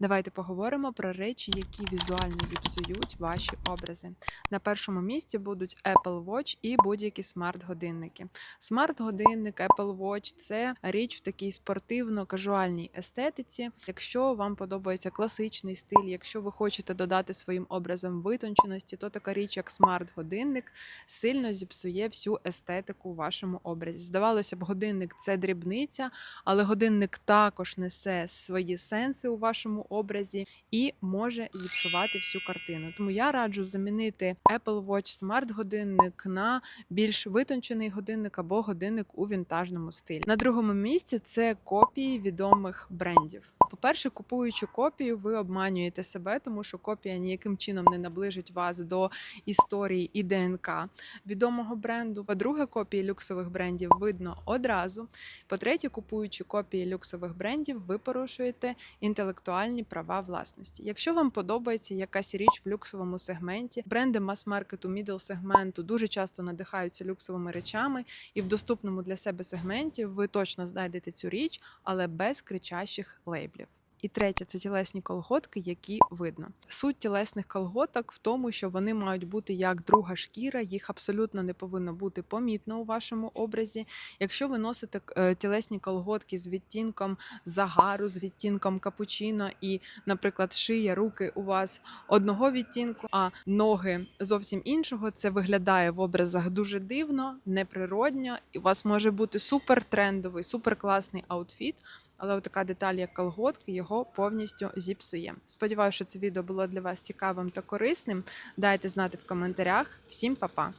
Давайте поговоримо про речі, які візуально зіпсують ваші образи. На першому місці будуть Apple Watch і будь-які смарт-годинники. Смарт-годинник, Apple Watch це річ в такій спортивно-кажуальній естетиці. Якщо вам подобається класичний стиль, якщо ви хочете додати своїм образом витонченості, то така річ, як смарт-годинник, сильно зіпсує всю естетику в вашому образі. Здавалося б, годинник це дрібниця, але годинник також несе свої сенси у вашому образі і може зіпсувати всю картину. Тому я раджу замінити Apple Watch Smart годинник на більш витончений годинник або годинник у вінтажному стилі. На другому місці це копії відомих брендів. По-перше, купуючи копію, ви обманюєте себе, тому що копія ніяким чином не наближить вас до історії і ДНК відомого бренду. По-друге, копії люксових брендів видно одразу. По-третє, купуючи копії люксових брендів, ви порушуєте інтелектуальні права власності. Якщо вам подобається якась річ в люксовому сегменті, бренди мас-маркету, мідл сегменту дуже часто надихаються люксовими речами, і в доступному для себе сегменті ви точно знайдете цю річ, але без кричащих лейблів. І третє це тілесні колготки, які видно. Суть тілесних колготок в тому, що вони мають бути як друга шкіра, їх абсолютно не повинно бути помітно у вашому образі. Якщо ви носите е, тілесні колготки з відтінком загару, з відтінком капучино, і, наприклад, шия, руки у вас одного відтінку, а ноги зовсім іншого, це виглядає в образах дуже дивно, неприродньо, і у вас може бути супер трендовий, супер класний аутфіт. Але така деталь, як колготки, його повністю зіпсує. Сподіваюся, що це відео було для вас цікавим та корисним. Дайте знати в коментарях. Всім па-па!